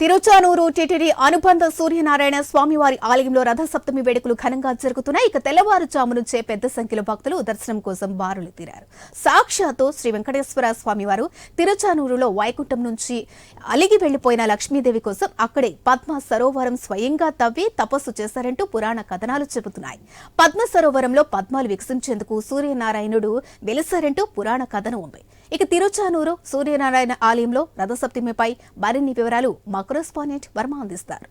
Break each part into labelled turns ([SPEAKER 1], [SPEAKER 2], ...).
[SPEAKER 1] Tiruchanur TTD అనుబంధ సూర్యనారాయణ స్వామివారి ఆలయంలో రథసప్తమి వేడుకలు ఘనంగా జరుగుతున్నాయి. ఇక తెల్లవారుజాము నుంచే పెద్ద సంఖ్యలో భక్తులు దర్శనం కోసం బారులు తీరారు. సాక్షాత్తు శ్రీ వెంకటేశ్వర స్వామివారు తిరుచానూరులో వైకుంఠం నుంచి అలిగి వెళ్ళిపోయిన లక్ష్మీదేవి కోసం అక్కడే పద్మ సరోవరం స్వయంగా తవ్వి తపస్సు చేశారంటూ పురాణ కథనాలు చెబుతున్నాయి. పద్మ సరోవరంలో పద్మాలు వికసించేందుకు సూర్యనారాయణుడు వెలిసారంటూ పురాణ కథనం ఉంది. ఇక తిరుచానూరు సూర్యనారాయణ ఆలయంలో రథసప్తమిపై మరిన్ని వివరాలు మాకు కరెస్పాండెంట్ వర్మ అందిస్తారు.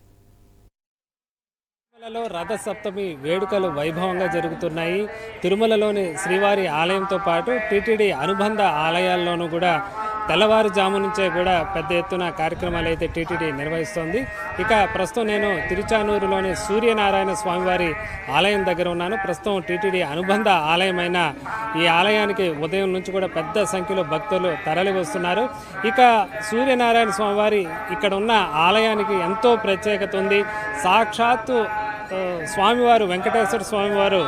[SPEAKER 2] తిరుమలలో రథ సప్తమి వేడుకలు వైభవంగా జరుగుతున్నాయి. తిరుమలలోని శ్రీవారి ఆలయంతో పాటు టీటీడీ అనుబంధ ఆలయాల్లోనూ కూడా తెల్లవారుజాము నుంచే కూడా పెద్ద ఎత్తున కార్యక్రమాలు అయితే టీటీడీ నిర్వహిస్తోంది. ఇక ప్రస్తుతం నేను తిరుచానూరులోని సూర్యనారాయణ స్వామివారి ఆలయం దగ్గర ఉన్నాను. ప్రస్తుతం టీటీడీ అనుబంధ ఆలయమైన ఈ ఆలయానికి ఉదయం నుంచి కూడా పెద్ద సంఖ్యలో భక్తులు తరలి వస్తున్నారు. ఇక సూర్యనారాయణ స్వామివారి ఇక్కడ ఉన్న ఆలయానికి ఎంతో ప్రత్యేకత ఉంది. సాక్షాత్తు స్వామివారు వెంకటేశ్వర స్వామివారు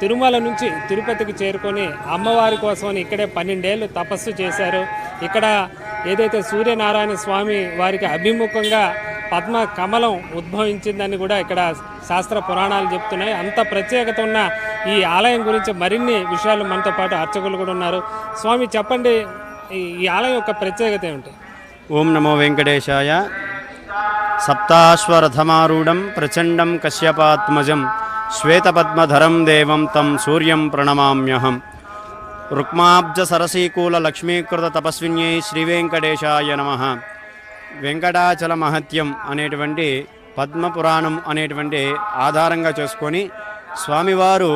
[SPEAKER 2] తిరుమల నుంచి తిరుపతికి చేరుకొని అమ్మవారి కోసమని ఇక్కడే పన్నెండేళ్ళు తపస్సు చేశారు. ఇక్కడ ఏదైతే సూర్యనారాయణ స్వామి వారికి అభిముఖంగా పద్మ కమలం ఉద్భవించిందని కూడా ఇక్కడ శాస్త్ర పురాణాలు చెప్తున్నాయి. అంత ప్రత్యేకత ఉన్న ఈ ఆలయం గురించి మరిన్ని విషయాలు మనతో పాటు అర్చకులు కూడా ఉన్నారు. స్వామి చెప్పండి ఈ- ఈ ఆలయం యొక్క ప్రత్యేకత ఏమిటి?
[SPEAKER 3] ఓం నమో వెంకటేశాయ. సప్తాశ్వరథమారూఢం ప్రచండం కశ్యపాత్మజం. శ్వేతపద్మధరం దేవం తం సూర్యం ప్రణమామ్యహం. రుక్మాబ్జ సరసీకూల లక్ష్మీకృత తపస్విన్యై శ్రీవేంకటేశాయ నమ. వెంకటాచల మహత్యం అనేటువంటి పద్మపురాణం అనేటువంటి ఆధారంగా చేసుకొని స్వామివారు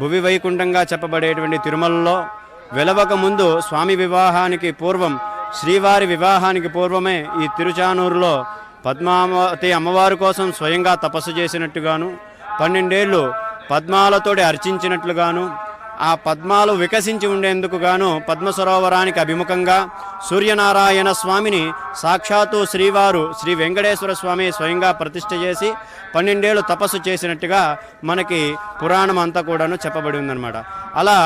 [SPEAKER 3] భువి వైకుంఠంగా చెప్పబడేటువంటి తిరుమలలో వెలవక ముందు స్వామి వివాహానికి పూర్వం శ్రీవారి వివాహానికి పూర్వమే ఈ తిరుచానూరులో పద్మావతి అమ్మవారి కోసం స్వయంగా తపస్సు చేసినట్టుగాను పన్నెండేళ్ళు పద్మాలతోటి అర్చించినట్లుగాను ఆ పద్మాలు వికసించి ఉండేందుకు గాను పద్మ సరోవరానికి అభిముఖంగా సూర్యనారాయణ స్వామిని సాక్షాత్తు శ్రీవారు శ్రీ వెంకటేశ్వర స్వామి స్వయంగా ప్రతిష్ఠ చేసి పన్నెండేళ్ళు తపస్సు చేసినట్టుగా మనకి పురాణం అంతా కూడాను చెప్పబడి ఉందన్నమాట. అలా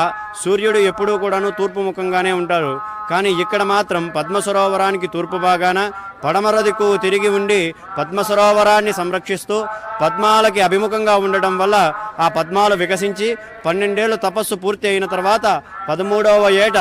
[SPEAKER 3] సూర్యుడు ఎప్పుడూ కూడాను తూర్పు ముఖంగానే ఉంటారు. కానీ ఇక్కడ మాత్రం పద్మ సరోవరానికి తూర్పు భాగాన పడమర దిక్కు తిరిగి ఉండి పద్మ సరోవరాన్ని సంరక్షిస్తూ పద్మాలకి అభిముఖంగా ఉండటం వల్ల ఆ పద్మాలు వికసించి పన్నెండేళ్ళు తపస్సు పూర్తి అయిన తర్వాత పదమూడవ ఏట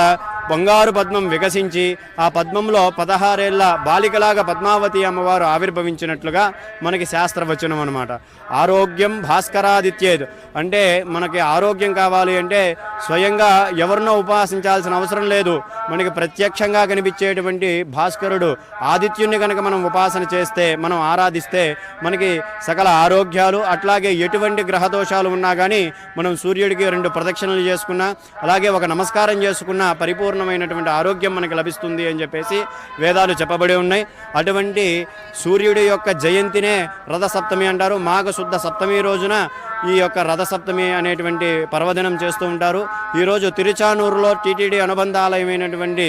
[SPEAKER 3] బంగారు పద్మం వికసించి ఆ పద్మంలో పదహారేళ్ళ బాలికలాగా పద్మావతి అమ్మవారు ఆవిర్భవించినట్లుగా మనకి శాస్త్రవచనం అనమాట ఆరోగ్యం భాస్కరాదిత్యేద్. అంటే మనకి ఆరోగ్యం కావాలి అంటే స్వయంగా ఎవరినో ఉపాసించాల్సిన అవసరం లేదు. మనకి ప్రత్యక్షంగా కనిపించేటువంటి భాస్కరుడు ఆదిత్యుని కనుక మనం ఉపాసన చేస్తే మనం ఆరాధిస్తే మనకి సకల ఆరోగ్యాలు అట్లాగే ఎటువంటి గ్రహదోషాలు ఉన్నా కానీ మనం సూర్యుడికి రెండు ప్రదక్షిణలు చేసుకున్నా అలాగే ఒక నమస్కారం చేసుకున్నా పరిపూర్ణమైనటువంటి ఆరోగ్యం మనకు లభిస్తుంది అని చెప్పేసి వేదాలు చెప్పబడి ఉన్నాయి. అటువంటి సూర్యుడి యొక్క జయంతినే రథసప్తమి అంటారు. మాఘ శుద్ధ సప్తమి రోజున ఈ యొక్క రథసప్తమి అనేటువంటి పర్వదినం చేస్తూ ఉంటారు. ఈరోజు తిరుచానూరులో టీటీడీ అనుబంధ ఆలయమైనటువంటి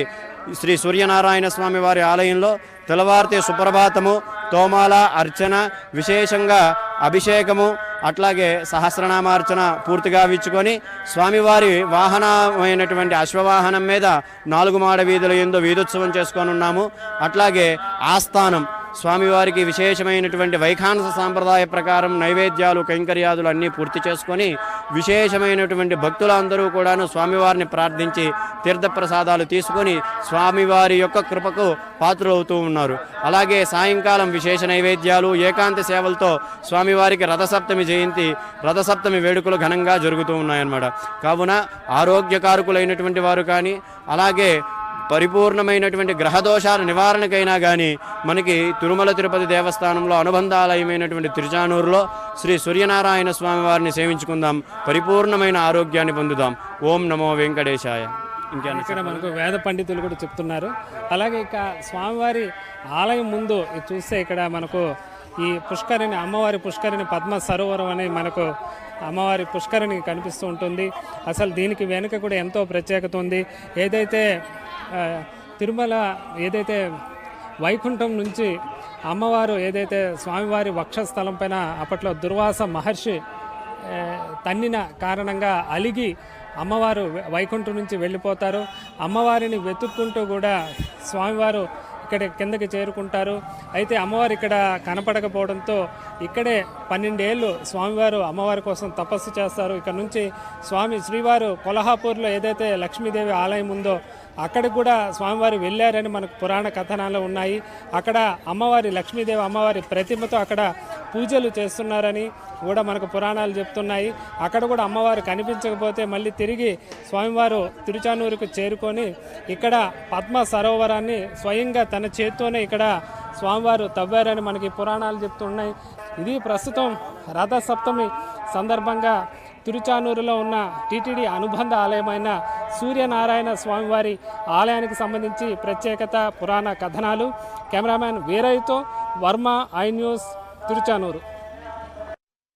[SPEAKER 3] శ్రీ సూర్యనారాయణ స్వామి వారి ఆలయంలో తెల్లవారితే సుప్రభాతము తోమాల అర్చన విశేషంగా అభిషేకము అట్లాగే సహస్రనామార్చన పూర్తిగా విచ్చుకొని స్వామివారి వాహనమైనటువంటి అశ్వవాహనం మీద నాలుగు మాడ వీధుల ఎందు వీధోత్సవం చేసుకొని ఉన్నాము. అట్లాగే ఆస్థానం స్వామివారికి విశేషమైనటువంటి వైఖానస సాంప్రదాయ ప్రకారం నైవేద్యాలు కైంకర్యాదులు అన్నీ పూర్తి చేసుకొని విశేషమైనటువంటి భక్తులందరూ కూడాను స్వామివారిని ప్రార్థించి తీర్థప్రసాదాలు తీసుకొని స్వామివారి యొక్క కృపకు పాత్రులవుతూ ఉన్నారు. అలాగే సాయంకాలం విశేష నైవేద్యాలు ఏకాంత సేవలతో స్వామివారికి రథసప్తమి జయంతి రథసప్తమి వేడుకలు ఘనంగా జరుగుతూ ఉన్నాయన్నమాట. కావున ఆరోగ్యకారకులైనటువంటి వారు కానీ అలాగే పరిపూర్ణమైనటువంటి గ్రహదోషాల నివారణకైనా కానీ మనకి తిరుమల తిరుపతి దేవస్థానంలో అనుబంధాలయమైనటువంటి తిరుచానూరులో శ్రీ సూర్యనారాయణ స్వామి వారిని సేవించుకుందాం. పరిపూర్ణమైన ఆరోగ్యాన్ని పొందుదాం. ఓం నమో వెంకటేశాయ. ఇంకేనా
[SPEAKER 2] ఇక్కడ మనకు వేద పండితులు కూడా చెప్తున్నారు. అలాగే ఇక స్వామివారి ఆలయం ముందు చూస్తే ఇక్కడ మనకు ఈ పుష్కరిణి అమ్మవారి పుష్కరిణి పద్మ సరోవరం అని మనకు అమ్మవారి పుష్కరిణి కనిపిస్తూ ఉంటుంది. అసలు దీనికి వెనుక కూడా ఎంతో ప్రత్యేకత ఉంది. ఏదైతే తిరుమల ఏదైతే వైకుంఠం నుంచి అమ్మవారు ఏదైతే స్వామివారి వక్షస్థలం పైన అప్పట్లో దుర్వాస మహర్షి తన్నిన కారణంగా అలిగి అమ్మవారు వైకుంఠం నుంచి వెళ్ళిపోతారు. అమ్మవారిని వెతుక్కుంటూ కూడా స్వామివారు ఇక్కడ కిందకి చేరుకుంటారు. అయితే అమ్మవారు ఇక్కడ కనపడకపోవడంతో ఇక్కడే పన్నెండేళ్ళు స్వామివారు అమ్మవారి కోసం తపస్సు చేస్తారు. ఇక్కడ నుంచి స్వామి శ్రీవారు కొల్హాపూర్లో ఏదైతే లక్ష్మీదేవి ఆలయం ఉందో అక్కడికి కూడా స్వామివారు వెళ్ళారని మనకు పురాణ కథనాలు ఉన్నాయి. అక్కడ అమ్మవారి లక్ష్మీదేవి అమ్మవారి ప్రతిమతో అక్కడ పూజలు చేస్తున్నారని కూడా మనకు పురాణాలు చెప్తున్నాయి. అక్కడ కూడా అమ్మవారు కనిపించకపోతే మళ్ళీ తిరిగి స్వామివారు తిరుచానూరుకు చేరుకొని ఇక్కడ పద్మ సరోవరాన్ని స్వయంగా తన చేత్తోనే ఇక్కడ స్వామివారు తవ్వారని మనకి పురాణాలు చెప్తున్నాయి. ఇది ప్రస్తుతం రథసప్తమి సందర్భంగా తిరుచానూరులో ఉన్న టీటీడీ అనుబంధ ఆలయమైన సూర్యనారాయణ స్వామివారి ఆలయానికి సంబంధించి ప్రత్యేకత పురాణ కథనాలు. కెమెరామ్యాన్ వీరయ్యతో వర్మ ఐ న్యూస్ తిరుచానూరు